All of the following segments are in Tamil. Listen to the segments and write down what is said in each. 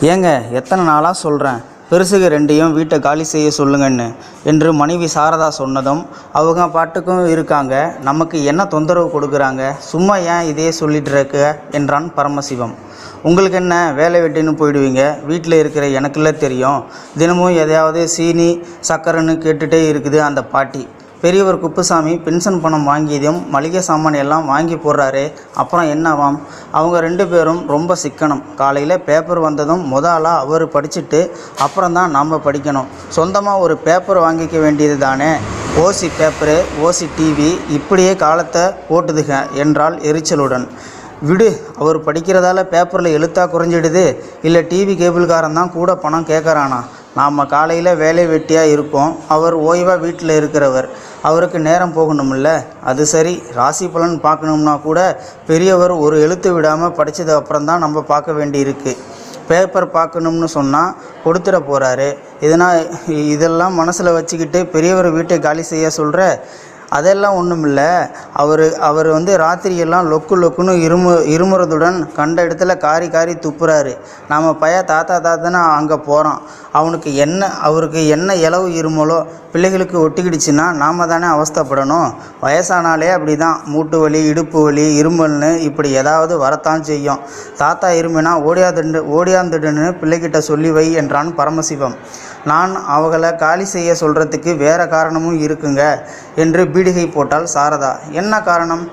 ஏங்க எத்தனை நாளாக சொல்கிறேன் பெருசுக ரெண்டையும் வீட்டை காலி செய்ய சொல்லுங்கன்னு. என்று மனைவி சாரதா சொன்னதும் அவங்க பாட்டுக்கும் இருக்காங்க. நமக்கு என்ன தொந்தரவு கொடுக்குறாங்க? சும்மா ஏன் இதே சொல்லிட்டு இருக்க? என்றான் பரமசிவம். உங்களுக்கு என்ன வேலை வெட்டின்னு போயிடுவீங்க? வீட்டில் இருக்கிற எனக்குள்ள தெரியும். தினமும் எதையாவது சீனி சக்கரைன்னு கேட்டுகிட்டே இருக்குது அந்த பாட்டி. பெரியவர் குப்புசாமி பென்ஷன் பணம் வாங்கியதும் மளிகை சாமான் எல்லாம் வாங்கி போடுறாரு அப்புறம் என்னவாம்? அவங்க ரெண்டு பேரும் ரொம்ப சிக்கனம். காலையில் பேப்பர் வந்ததும் முத ஆளாக அவர் படிச்சுட்டு அப்புறம் தான் நாம் படிக்கணும். சொந்தமாக ஒரு பேப்பர் வாங்கிக்க வேண்டியது தானே? ஓசி பேப்பரு ஓசி டிவி இப்படியே காலத்தை ஓட்டுதுக என்றால் எரிச்சலுடன். விடு அவர் படிக்கிறதால பேப்பரில் எழுத்தா குறைஞ்சிடுது. இல்லை டிவி கேபிள்காரன் தான் கூட பணம் கேட்குறானா நாம் காலையில் வேலை வெட்டியாக இருக்கோம். அவர் ஓய்வாக வீட்டில் இருக்கிறவர். அவருக்கு நேரம் போகணும்ல? அது சரி. ராசி பலன் பார்க்கணும்னா கூட பெரியவர் ஒரு எழுத்து விடாமல் படித்தது அப்புறம் தான் நம்ம பார்க்க வேண்டியிருக்கு. பேப்பர் பார்க்கணும்னு சொன்னால் கொடுத்துட போகிறாரு இதனால் இதெல்லாம் மனசில் வச்சுக்கிட்டு பெரியவர் வீட்டை காலி செய்ய சொல்கிற அதெல்லாம் ஒன்றும் இல்லை அவர் அவர் வந்து ராத்திரியெல்லாம் லொக்கு லொக்குன்னு இருமு இருமுறதுடன் கண்ட இடத்துல காரி காரி துப்புறாரு. நாம் பைய தாத்தா தாத்தான்னு அங்கே போகிறோம் அவனுக்கு என்ன அவருக்கு என்ன இலவு இருமலோ பிள்ளைகளுக்கு ஒட்டிக்கிடுச்சுன்னா நாம் தானே அவஸ்தைப்படணும். வயசானாலே அப்படி தான் மூட்டு வலி இடுப்பு வலி இருமல்னு இப்படி ஏதாவது வரத்தான் செய்யும். தாத்தா இருமினா ஓடியாதுண்டு ஓடியாந்துடுன்னு பிள்ளைகிட்ட சொல்லி வை என்றான் பரமசிவம். நான் அவகளை காலி செய்ய சொல்கிறதுக்கு வேறு காரணமும் இருக்குங்க என்று பீடிகை போட்டால் சாரதா. என்ன காரணம்?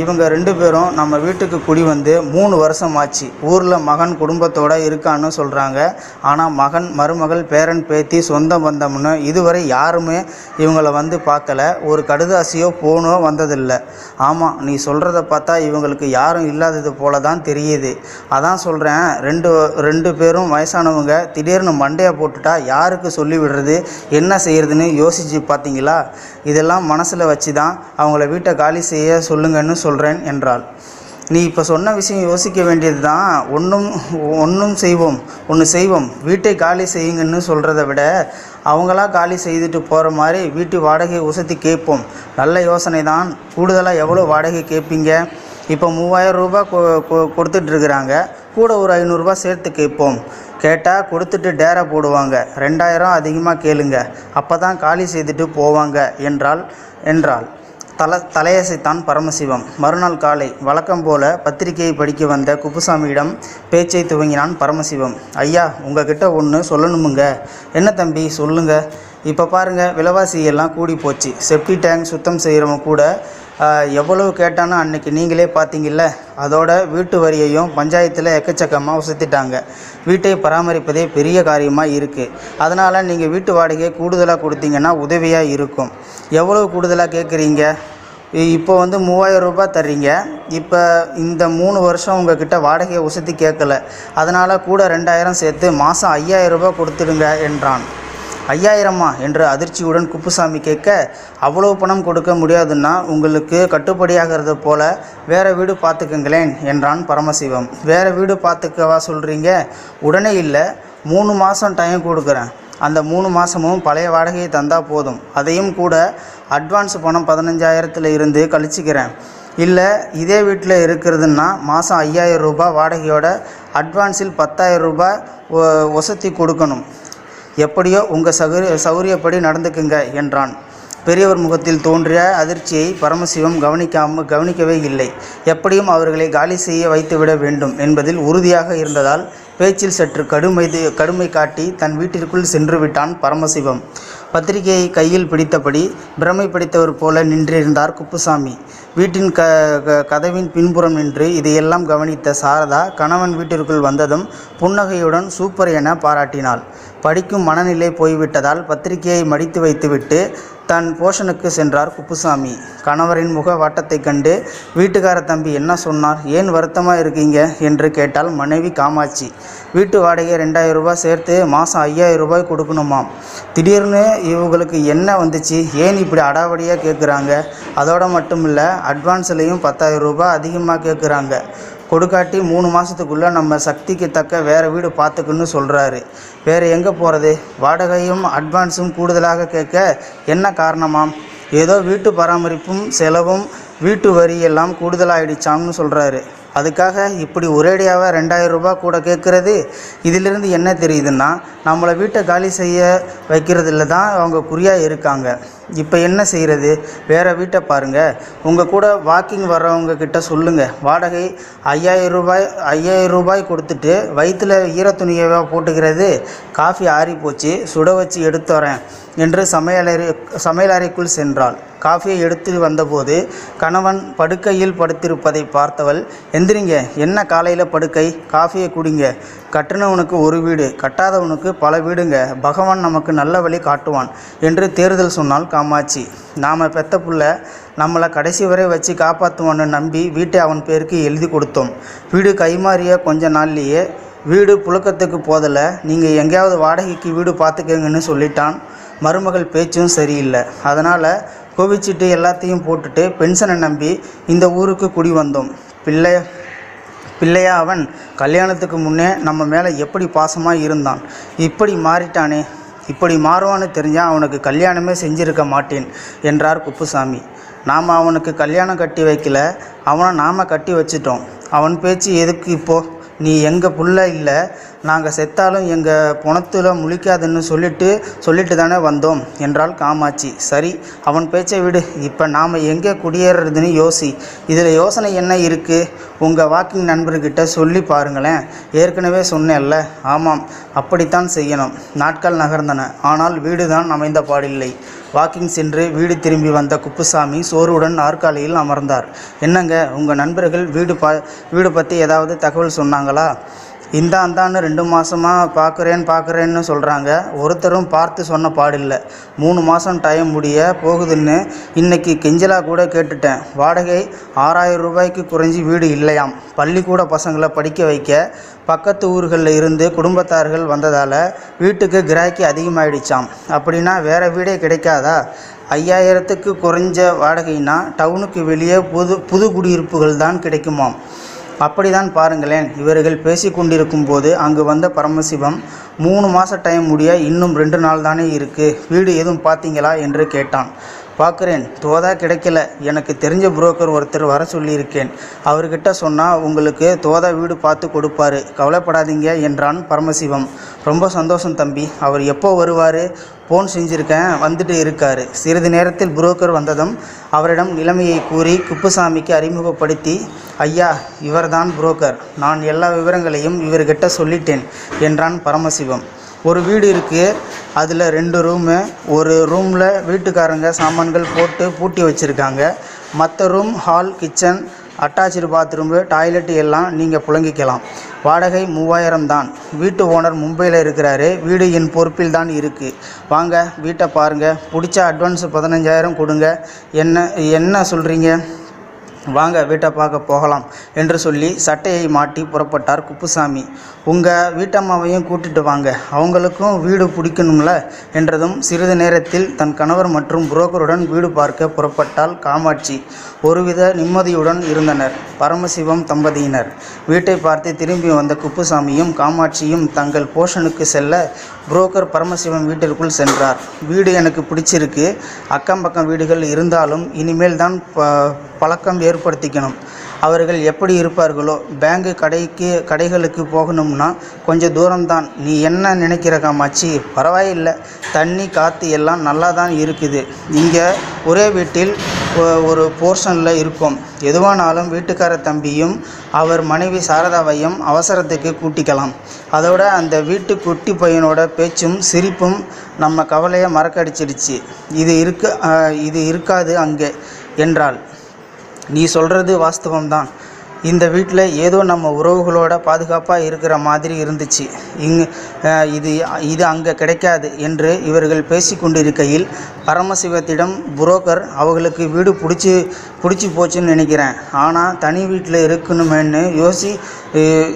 இவங்க ரெண்டு பேரும் நம்ம வீட்டுக்கு குடி வந்து மூணு வருஷம் ஆச்சு ஊரில் மகன் குடும்பத்தோடு இருக்கான்னு சொல்கிறாங்க ஆனால் மகன் மருமகள் பேரன் பேத்தி சொந்த பந்தம்னு இதுவரை யாருமே இவங்கள வந்து பார்க்கல. ஒரு கடுதாசியோ ஃபோனோ வந்ததில்லை. ஆமாம் நீ சொல்கிறத பார்த்தா இவங்களுக்கு யாரும் இல்லாதது போல தான் தெரியுது. அதான் சொல்கிறேன் ரெண்டு ரெண்டு பேரும் வயசானவங்க திடீர்னு மண்டையை போட்டுட்டா யாருக்கு சொல்லி விடுறது? என்ன செய்கிறதுன்னு யோசிச்சு பார்த்தீங்களா? இதெல்லாம் மனசில் வச்சு தான் அவங்கள வீட்டை காலி செய்ய சொல்லுங்கன்னு சொல்கிறேன் என்றாள். நீ இப்போ சொன்ன விஷயம் யோசிக்க வேண்டியது தான் ஒன்றும் ஒன்றும் செய்வோம் ஒன்று செய்வோம். வீட்டை காலி செய்யுங்கன்னு சொல்கிறத விட அவங்களா காலி செய்துட்டு போகிற மாதிரி வீட்டு வாடகை உசத்தி கேட்போம். நல்ல யோசனை தான் கூடுதலாக எவ்வளோ வாடகை கேட்பீங்க? இப்போ மூவாயிரம் ரூபாய் கொ கொ- கொடுத்துட்ருக்குறாங்க கூட ஒரு ஐநூறுரூவா சேர்த்து கேட்போம். கேட்டால் கொடுத்துட்டு டேரா போடுவாங்க. ரெண்டாயிரம் அதிகமாக கேளுங்க. அப்போ தான் காலி செய்துட்டு போவாங்க என்றாள் என்றாள். தல தலையசைத்தான் பரமசிவம். மறுநாள் காலை வழக்கம் போல பத்திரிகையை படிக்க வந்த குப்புசாமியிடம் பேச்சை துவங்கினான் பரமசிவம். ஐயா உங்ககிட்ட ஒன்று சொல்லணுமுங்க. என்ன தம்பி சொல்லுங்க. இப்போ பாருங்கள் விலைவாசி எல்லாம் கூடி போச்சு செப்டி டேங்க் சுத்தம் செய்கிறவங்க கூட எவ்வளவு கேட்டானோ அன்னைக்கு நீங்களே பார்த்தீங்கல்ல அதோட வீட்டு வரியையும் பஞ்சாயத்தில் எக்கச்சக்கமாக உசத்திட்டாங்க. வீட்டை பராமரிப்பதே பெரிய காரியமாக இருக்குது அதனால் நீங்கள் வீட்டு வாடகையை கூடுதலாக கொடுத்தீங்கன்னா உதவியாக இருக்கும். எவ்வளவு கூடுதலாக கேட்குறீங்க இப்போ வந்து மூவாயிரம் ரூபாய் தர்றீங்க. இப்போ இந்த மூணு வருஷம் உங்ககிட்ட வாடகையை உசத்தி கேட்கல அதனால் கூட ரெண்டாயிரம் சேர்த்து மாதம் ஐயாயிரம் ரூபாய் கொடுத்துடுங்க என்றான். ஐயாயிரமா என்று அதிர்ச்சியுடன் குப்புசாமி கேட்க அவ்வளவு பணம் கொடுக்க முடியாதுன்னா உங்களுக்கு கட்டுப்படியாகிறது போல வேற வீடு பார்த்துக்குங்களேன் என்றான் பரமசிவம். வேற வீடு பார்த்துக்கவா சொல்கிறீங்க உடனே இல்லை மூணு மாதம் டைம் கொடுக்குறேன். அந்த மூணு மாதமும் பழைய வாடகையை தந்தால் போதும். அதையும் கூட அட்வான்ஸ் பணம் பதினஞ்சாயிரத்தில் இருந்து கழிச்சிக்கிறேன். இல்லை இதே வீட்டில் இருக்கிறதுன்னா மாதம் ஐயாயிரம் ரூபாய் வாடகையோட அட்வான்ஸில் பத்தாயிரம் ரூபாய் ஒ- வசதி கொடுக்கணும். எப்படியோ உங்கள் சௌரிய சௌரியப்படி நடந்துக்குங்க என்றான். பெரியவர் முகத்தில் தோன்றிய அதிர்ச்சியை பரமசிவம் கவனிக்காம கவனிக்கவே இல்லை. எப்படியும் அவர்களை காலி செய்ய வைத்துவிட வேண்டும் என்பதில் உறுதியாக இருந்ததால் பேச்சில் சற்று கடுமை கடுமை காட்டி தன் வீட்டிற்குள் சென்று விட்டான் பரமசிவம். பத்திரிகையை கையில் பிடித்தபடி பிரமை பிடித்தவர் போல நின்றிருந்தார் குப்புசாமி. வீட்டின் க க- கதவின் பின்புறம் நின்று இதையெல்லாம் கவனித்த சாரதா கணவன் வீட்டிற்குள் வந்ததும் புன்னகையுடன் சூப்பர் என பாராட்டினாள். படிக்கும் மனநிலை போய்விட்டதால் பத்திரிகையை மடித்து வைத்துவிட்டு தன் போஷனுக்கு சென்றார் குப்புசாமி. கணவரின் முக வாட்டத்தைக் கண்டு வீட்டுக்கார தம்பி என்ன சொன்னார்? ஏன் வருத்தமாக இருக்கீங்க? என்று கேட்டால் மனைவி காமாட்சி. வீட்டு வாடகை ரெண்டாயிரம் ரூபாய் சேர்த்து மாதம் ஐயாயிரம் ரூபாய் கொடுக்கணுமாம். திடீர்னு இவங்களுக்கு என்ன வந்துச்சு? ஏன் இப்படி அடாவடியாக கேட்குறாங்க அதோட மட்டும் இல்லை அட்வான்ஸ்லேயும் பத்தாயிரம் ரூபாய் அதிகமாக கேட்குறாங்க கொடுக்காட்டி மூணு மாதத்துக்குள்ளே நம்ம சக்திக்கு தக்க வேறு வீடு பார்த்துக்குன்னு சொல்கிறாரு வேறு எங்கே போகிறது வாடகையும் அட்வான்ஸும் கூடுதலாக கேட்க என்ன காரணமாம்? ஏதோ வீட்டு பராமரிப்பும் செலவும் வீட்டு வரி எல்லாம் கூடுதலாகிடுச்சாம்னு சொல்கிறாரு அதுக்காக இப்படி ஒரேடியாக ரெண்டாயிரம் ரூபாய் கூட கேட்குறது? இதிலிருந்து என்ன தெரியுதுன்னா நம்மளை வீட்டை காலி செய்ய வைக்கிறதுல தான் அவங்க குறியாக இருக்காங்க. இப்போ என்ன செய்கிறது வேறு வீட்டை பாருங்கள் உங்கள் கூட வாக்கிங் வர்றவங்க கிட்ட சொல்லுங்கள் வாடகை ஐயாயிரம் ரூபாய் ஐயாயிரம் ரூபாய் கொடுத்துட்டு வயிற்றில் ஈரத்துணியவா போட்டுக்கிறது? காஃபி ஆறி போச்சு சுட வச்சு எடுத்து வரேன் என்று சமையலறை சமையலறைக்குள் சென்றாள். காஃபியை எடுத்து வந்தபோது கணவன் படுக்கையில் படுத்திருப்பதை பார்த்தவள் எந்திரிங்க என்ன காலையில் படுக்கை? காஃபியை குடிங்க. கட்டினவனுக்கு ஒரு வீடு கட்டாதவனுக்கு பல வீடுங்க. பகவான் நமக்கு நல்ல வழி காட்டுவான் என்று தேர்தல் சொன்னால் காமாட்சி. நாம் பெத்த புள்ள நம்மளை கடைசி வரை வச்சு காப்பாற்றுவான்னு நம்பி வீட்டை அவன் பேருக்கு எழுதி கொடுத்தோம். வீடு கைமாறிய கொஞ்ச நாள்லேயே வீடு புழக்கத்துக்கு போதலை நீங்கள் எங்கேயாவது வாடகைக்கு வீடு பார்த்துக்கங்கன்னு சொல்லிட்டான். மருமகள் பேச்சும் சரியில்லை. அதனால் கோவிச்சிட்டு எல்லாத்தையும் போட்டுட்டு பென்ஷனை நம்பி இந்த ஊருக்கு குடி வந்தோம். பிள்ளை பிள்ளையா அவன் கல்யாணத்துக்கு முன்னே நம்ம மேலே எப்படி பாசமாக இருந்தான்? இப்படி மாறிட்டானே இப்படி மாறுவான்னு தெரிஞ்சால் அவனுக்கு கல்யாணமே செஞ்சிருக்க மாட்டேன் என்றார் குப்புசாமி. நாம் அவனுக்கு கல்யாணம் கட்டி வைக்கல அவனை நாம் கட்டி வச்சிட்டோம். அவன் பேச்சு எதுக்கு இப்போது நீ எங்கள் புள்ள இல்லை நாங்கள் செத்தாலும் எங்கள் புணத்தில் முழிக்காதுன்னு சொல்லிட்டு சொல்லிட்டு தானே வந்தோம் என்றாள் காமாட்சி. சரி அவன் பேச்சை விடு. இப்போ நாம் எங்கே குடியேறதுன்னு யோசி. இதில் யோசனை என்ன இருக்குது உங்கள் வாக்கிங் நண்பர்கிட்ட சொல்லி பாருங்களேன். ஏற்கனவே சொன்னேன்ல. ஆமாம் அப்படித்தான் செய்யணும். நாட்கள் நகர்ந்தன. ஆனால் வீடு தான் அமைந்த பாடில்லை. வாக்கிங் சென்று வீடு திரும்பி வந்த குப்புசாமி சோறுடன் நாற்காலியில் அமர்ந்தார். என்னங்க உங்கள் நண்பர்கள் வீடு பா வீடு பற்றி ஏதாவது தகவல் சொன்னாங்களா? இந்த அந்தான்னு ரெண்டு மாதமாக பார்க்குறேன் பார்க்குறேன்னு சொல்கிறாங்க ஒருத்தரும் பார்த்து சொன்ன பாடில்லை. மூணு மாதம் டைம் முடிய போகுதுன்னு இன்றைக்கி கெஞ்சலாக கூட கேட்டுட்டேன். வாடகை ஆறாயிரம் ரூபாய்க்கு குறைஞ்சி வீடு இல்லையாம். பள்ளிக்கூட பசங்களை படிக்க வைக்க பக்கத்து ஊர்களில் இருந்து குடும்பத்தார்கள் வந்ததால் வீட்டுக்கு கிராக்கி அதிகமாகிடுச்சாம் அப்படின்னா வேறு வீடே கிடைக்காதா? ஐயாயிரத்துக்கு குறைஞ்ச வாடகைனா டவுனுக்கு வெளியே புது புது குடியிருப்புகள் தான் கிடைக்குமாம். அப்படிதான் பாருங்களேன். இவர்கள் பேசிக்கொண்டிருக்கும் போது அங்கு வந்த பரமசிவம் மூணு மாத டைம் முடிய இன்னும் ரெண்டு நாள் தானே இருக்குது வீடு எதுவும் பார்த்தீங்களா என்று கேட்டான். பார்க்குறேன். தோதா கிடைக்கல. எனக்கு தெரிஞ்ச புரோக்கர் ஒருத்தர் வர சொல்லியிருக்கேன். அவர்கிட்ட சொன்னால் உங்களுக்கு தோதா வீடு பார்த்து கொடுப்பாரு. கவலைப்படாதீங்க என்றான் பரமசிவம். ரொம்ப சந்தோஷம் தம்பி. அவர் எப்போ வருவார்? ஃபோன் செஞ்சுருக்கேன். வந்துட்டு இருக்கார். சிறிது நேரத்தில் புரோக்கர் வந்ததும் அவரிடம் நிலைமையை கூறி குப்புசாமிக்கு அறிமுகப்படுத்தி ஐயா இவர்தான் புரோக்கர். நான் எல்லா விவரங்களையும் இவர்கிட்ட சொல்லிட்டேன் என்றான் பரமசிவம். ஒரு வீடு இருக்குது அதில் ரெண்டு ரூமு ஒரு ரூமில் வீட்டுக்காரங்க சாமான்கள் போட்டு பூட்டி வச்சுருக்காங்க. மற்ற room hall kitchen attach bathroom toilet எல்லாம் நீங்கள் புழங்கிக்கலாம். வாடகை மூவாயிரம் தான். வீட்டு ஓனர் மும்பையில் இருக்கிறாரு. வீடு என் பொறுப்பில் தான் இருக்குது வாங்க வீட்டை பாருங்கள் பிடிச்ச அட்வான்ஸ் பதினஞ்சாயிரம் கொடுங்க. என்ன என்ன சொல்கிறீங்க வாங்க வீட்டை பார்க்க போகலாம் என்று சொல்லி சட்டையை மாட்டி புறப்பட்டார் குப்புசாமி. உங்கள் வீட்டம்மாவையும் கூட்டிட்டு வாங்க. அவங்களுக்கும் வீடு பிடிக்கணும்ல? என்றதும் சிறிது நேரத்தில் தன் கணவர் மற்றும் புரோக்கருடன் வீடு பார்க்க புறப்பட்டால் காமாட்சி. ஒருவித நிம்மதியுடன் இருந்தனர். பரமசிவம் தம்பதியினர். வீட்டை பார்த்து திரும்பி வந்த குப்புசாமியும் காமாட்சியும் தங்கள் போஷனுக்கு செல்ல புரோக்கர் பரமசிவம் வீட்டிற்குள் சென்றார். வீடு எனக்கு பிடிச்சிருக்கு. அக்கம் பக்கம் வீடுகள் இருந்தாலும் இனிமேல் தான் ப பழக்கம் ஏற்படுத்திக்கணும். அவர்கள் எப்படி இருப்பார்களோ பேங்கு கடைக்கு கடைகளுக்கு போகணும்னா கொஞ்சம் தூரம்தான். நீ என்ன நினைக்கிற காமாச்சி பரவாயில்லை. தண்ணி காற்று எல்லாம் நல்லா தான் இருக்குது. இங்கே ஒரே வீட்டில் ஒரு போர்ஷனில் இருக்கும். எதுவானாலும் வீட்டுக்கார தம்பியும் அவர் மனைவி சாரதாவையும் அவசரத்துக்கு கூட்டிக்கலாம். அதோட அந்த வீட்டு குட்டி பையனோட பேச்சும் சிரிப்பும் நம்ம கவலையை மறக்கடிச்சிடுச்சு. இது இருக்க இது இருக்காது அங்கே என்றாள். நீ சொல்கிறது வாஸ்தவம்தான். இந்த வீட்டில் ஏதோ நம்ம உறவுகளோட பாதுகாப்பாக இருக்கிற மாதிரி இருந்துச்சு. இங்கு இது இது அங்கே கிடைக்காது என்று இவர்கள் பேசிக்கொண்டிருக்கையில் பரமசிவத்திடம் புரோக்கர் அவங்களுக்கு வீடு பிடிச்சி பிடிச்சி போச்சுன்னு நினைக்கிறேன். ஆனால் தனி வீட்டில் இருக்கணுமேன்னு யோசி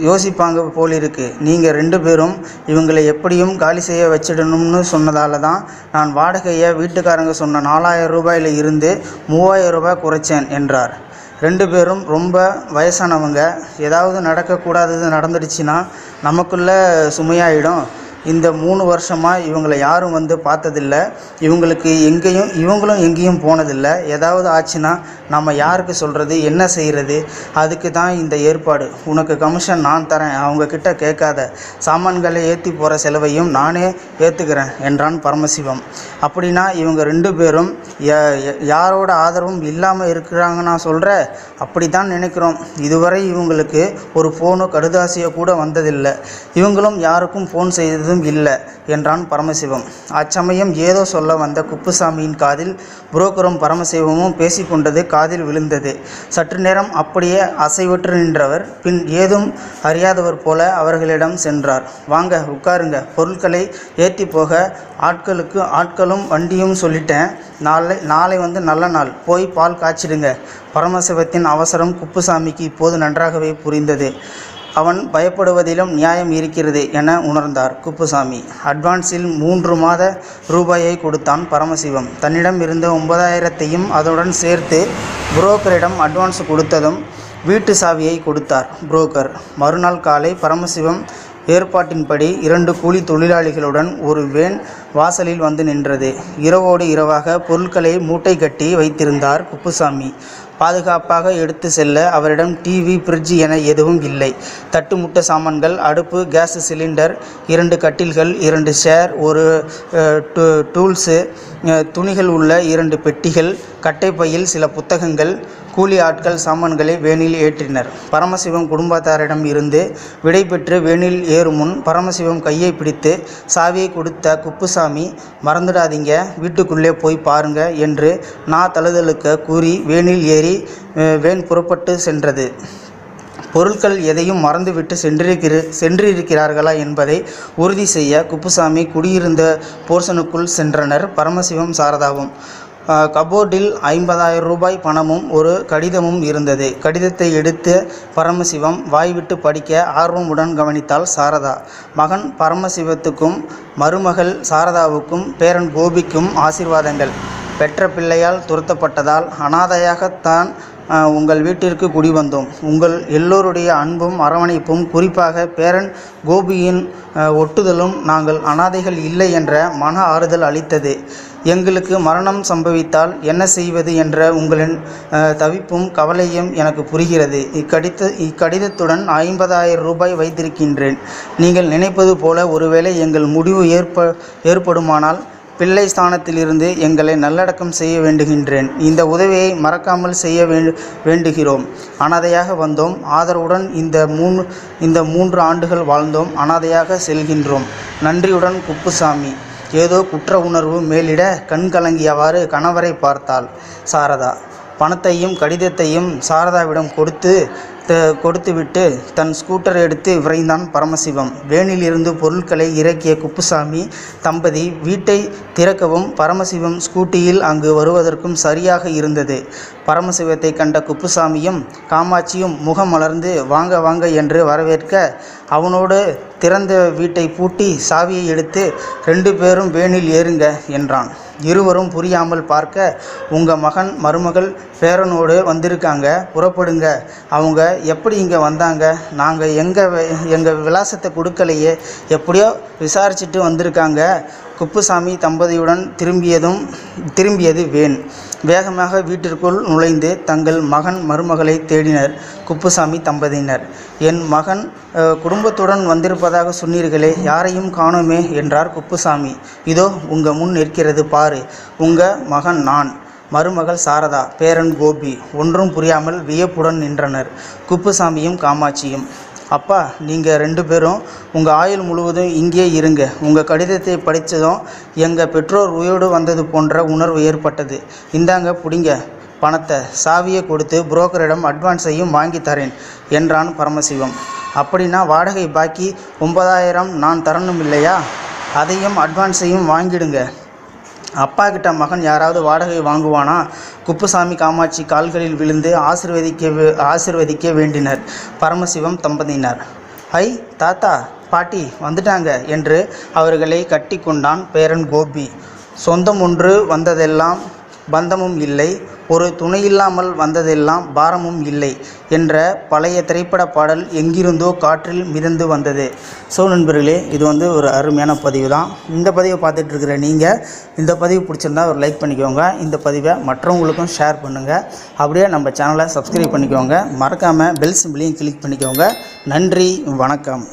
யோசிப்பாங்க போலிருக்கு. நீங்கள் ரெண்டு பேரும் இவங்களை எப்படியும் காலி செய்ய வச்சிடணும்னு சொன்னதால தான் நான் வாடகையை வீட்டுக்காரங்க சொன்ன நாலாயிரம் ரூபாயில் இருந்து மூவாயிரம் ரூபாய் குறைச்சேன் என்றார். ரெண்டு பேரும் ரொம்ப வயசானவங்க. ஏதாவது நடக்கக்கூடாதது நடந்துடுச்சுன்னா நமக்குள்ளே சுமையாயிடும். இந்த மூணு வருஷமாக இவங்களை யாரும் வந்து பார்த்ததில்ல. இவங்களுக்கு எங்கேயும் இவங்களும் எங்கேயும் போனதில்லை. ஏதாவது ஆச்சுன்னா நம்ம யாருக்கு சொல்கிறது என்ன செய்கிறது அதுக்கு தான் இந்த ஏற்பாடு. உனக்கு கமிஷன் நான் தரேன். அவங்கக்கிட்ட கேட்காத. சாமான்களை ஏற்றி போகிற செலவையும் நானே ஏற்றுக்கிறேன் என்றான் பரமசிவம். அப்படின்னா இவங்க ரெண்டு பேரும் யாரோட ஆதரவும் இல்லாமல் இருக்கிறாங்க நான் சொல்கிற அப்படி தான் நினைக்கிறோம். இதுவரை இவங்களுக்கு ஒரு ஃபோனோ கடுதாசியோ கூட வந்ததில்லை. இவங்களும் யாருக்கும் ஃபோன் எதுவும் இல்லை என்றான் பரமசிவம். அச்சமயம் ஏதோ சொல்ல வந்த குப்புசாமியின் காதில் புரோக்கரும் பரமசிவமும் பேசிக்கொண்டது காதில் விழுந்தது. சற்று நேரம் அப்படியே அசைவற்று நின்றவர் பின் ஏதும் அறியாதவர் போல அவர்களிடம் சென்றார். வாங்க உட்காருங்க. பொருட்களை ஏற்றி போக ஆட்களுக்கு ஆட்களும் வண்டியும் சொல்லிட்டேன். நாளை நாளை வந்து நல்ல நாள். போய் பால் காய்ச்சிடுங்க. பரமசிவத்தின் அவசரம் குப்புசாமிக்கு இப்போது நன்றாகவே புரிந்தது. அவன் பயப்படுவதிலும் நியாயம் இருக்கிறது என உணர்ந்தார் குப்புசாமி. அட்வான்ஸில் மூன்று மாத ரூபாயை கொடுத்தான் பரமசிவம். தன்னிடம் இருந்த ஒன்பதாயிரத்தையும் அதனுடன் சேர்த்து புரோக்கரிடம் அட்வான்ஸ் கொடுத்ததும் வீட்டு சாவியை கொடுத்தார் புரோக்கர். மறுநாள் காலை பரமசிவம் ஏற்பாட்டின்படி இரண்டு கூலி தொழிலாளிகளுடன் ஒரு வேன் வாசலில் வந்து நின்றது. இரவோடு இரவாக பொருட்களை மூட்டை கட்டி வைத்திருந்தார் குப்புசாமி. பாதுகாப்பாக எடுத்து செல்ல அவரிடம் டிவி ஃப்ரிட்ஜ் என எதுவும் இல்லை. தட்டுமுட்ட சாமான்கள் அடுப்பு கேஸ் சிலிண்டர் இரண்டு கட்டில்கள் இரண்டு சேர் ஒரு டூ- டூல்ஸு துணிகள் உள்ள இரண்டு பெட்டிகள் கட்டைப்பையில் சில புத்தகங்கள் கூலி ஆட்கள் சாமான்களை வேனில் ஏற்றினர். பரமசிவம் குடும்பத்தாரிடம் இருந்து விடைபெற்று வேனில் ஏறும் முன் பரமசிவம் கையை பிடித்து சாவியை கொடுத்த குப்புசாமி மறந்துடாதீங்க வீட்டுக்குள்ளே போய் பாருங்க என்று நான் தழுதலுக்க கூறி வேனில் ஏறி வேன் புறப்பட்டு சென்றது. பொருட்கள் எதையும் மறந்துவிட்டு சென்றிருக்கிற சென்றிருக்கிறார்களா என்பதை உறுதி செய்ய குப்புசாமி குடியிருந்த போர்ஷனுக்குள் சென்றனர் பரமசிவம் சாரதாவும். கபோர்டில் ஐம்பதாயிரம் ரூபாய் பணமும் ஒரு கடிதமும் இருந்தது. கடிதத்தை எடுத்து பரமசிவம் வாய்விட்டு படிக்க ஆர்வமுடன் கவனித்தாள் சாரதா. மகன் பரமசிவத்துக்கும் மருமகள் சாரதாவுக்கும் பேரன் கோபிக்கும் ஆசீர்வாதங்கள். பெற்ற பிள்ளையால் துரத்தப்பட்டதால் அனாதையாகத்தான் உங்கள் வீட்டிற்கு குடி வந்தோம். உங்கள் எல்லோருடைய அன்பும் அரவணைப்பும் குறிப்பாக பேரன் கோபியின் ஒட்டுதலும் நாங்கள் அனாதைகள் இல்லை என்ற மன ஆறுதல் அளித்தது. எங்களுக்கு மரணம் சம்பவித்தால் என்ன செய்வது என்ற உங்களின் தவிப்பும் கவலையும் எனக்கு புரிகிறது. இக்கடித இக்கடிதத்துடன் ஐம்பதாயிரம் ரூபாய் வைத்திருக்கின்றேன். நீங்கள் நினைப்பது போல ஒருவேளை எங்கள் முடிவு ஏற்ப ஏற்படுமானால் பிள்ளை ஸ்தானத்திலிருந்து எங்களை நல்லடக்கம் செய்ய வேண்டுகின்றேன். இந்த உதவியை மறக்காமல் செய்ய வேண்டுகிறோம். அனாதையாக வந்தோம். ஆதரவுடன் இந்த மூணு இந்த மூன்று ஆண்டுகள் வாழ்ந்தோம். அனாதையாக செல்கின்றோம். நன்றியுடன் குப்புசாமி. ஏதோ குற்ற உணர்வு மேலிட கண் கலங்கியவாறு கணவரை பார்த்தாள். சாரதா பணத்தையும் கடிதத்தையும் சாரதாவிடம் கொடுத்து கொடுத்துவிட்டு தன் ஸ்கூட்டர் எடுத்து விரைந்தான் பரமசிவம். வேனிலிருந்து பொருட்களை இறக்கிய குப்புசாமி தம்பதி வீட்டை திறக்கவும் பரமசிவம் ஸ்கூட்டியில் அங்கு வருவதற்கும் சரியாக இருந்தது. பரமசிவத்தை கண்ட குப்புசாமியும் காமாட்சியும் முகம் மலர்ந்து வாங்க வாங்க என்று வரவேற்க அவனோடு திறந்த வீட்டை பூட்டி சாவியை எடுத்து ரெண்டு பேரும் வேனில் ஏறுங்க என்றான். இருவரும் புரியாமல் பார்க்க உங்கள் மகன் மருமகள் பேரனோடு வந்திருக்காங்க. புறப்படுங்க. அவங்க எப்படி இங்கே வந்தாங்க? நாங்கள் எங்கள் எங்கள் விலாசத்தை கொடுக்கலையே. எப்படியோ விசாரிச்சுட்டு வந்திருக்காங்க. குப்புசாமி தம்பதியுடன் திரும்பியதும் திரும்பியது வேன். வேகமாக வீட்டிற்குள் நுழைந்து தங்கள் மகன் மருமகளை தேடினர் குப்புசாமி தம்பதியினர். என் மகன் குடும்பத்துடன் வந்திருப்பதாக சொன்னீர்களே யாரையும் காணோமே என்றார் குப்புசாமி. இதோ உங்கள் முன் நிற்கிறது பாரு. உங்கள் மகன் நான். மருமகள் சாரதா பேரன் கோபி ஒன்றும் புரியாமல் வியப்புடன் நின்றனர். குப்புசாமியும் காமாட்சியும் அப்பா நீங்கள் ரெண்டு பேரும் உங்கள் ஆயுள் முழுவதும் இங்கே இருங்க. உங்கள் கடிதத்தை படித்ததும் எங்கள் பெற்றோர் உயிரோடு வந்தது போன்ற உணர்வு ஏற்பட்டது. இந்தாங்க பிடிங்க. பணத்தை சாவியை கொடுத்து புரோக்கரிடம் அட்வான்ஸையும் வாங்கி தரேன் என்றான் பரமசிவம். அப்படின்னா வாடகை பாக்கி ஒன்பதாயிரம் நான் தரணும் இல்லையா அதையும் அட்வான்ஸையும் வாங்கிடுங்க. அப்பா கிட்ட மகன் யாராவது வாடகை வாங்குவானா? குப்புசாமி காமாட்சி கால்களில் விழுந்து ஆசிர்வதிக்க ஆசிர்வதிக்க வேண்டினர். பரமசிவம் தம்பதியினர். ஐ தாத்தா பாட்டி வந்துட்டாங்க என்று அவர்களை கட்டி கொண்டான் பேரன் கோபி. சொந்தம் ஒன்று வந்ததெல்லாம் பந்தமும் இல்லை. ஒரு துணையில்லாமல் வந்ததெல்லாம் பாரமும் இல்லை என்ற பழைய திரைப்பட பாடல் எங்கிருந்தோ காற்றில் மிதந்து வந்தது. ஸோ நண்பர்களே இது வந்து ஒரு அருமையான பதிவு தான் இந்த பதிவை பார்த்துட்டு இருக்கிற நீங்கள் இந்த பதிவு பிடிச்சிருந்தா ஒரு லைக் பண்ணிக்கோங்க. இந்த பதிவை மற்றவங்களுக்கும் ஷேர் பண்ணுங்கள் அப்படியே நம்ம சேனலை சப்ஸ்கிரைப் பண்ணிக்கோங்க. மறக்காமல் பெல் சிம்பிளையும் கிளிக் பண்ணிக்கோங்க. நன்றி வணக்கம்.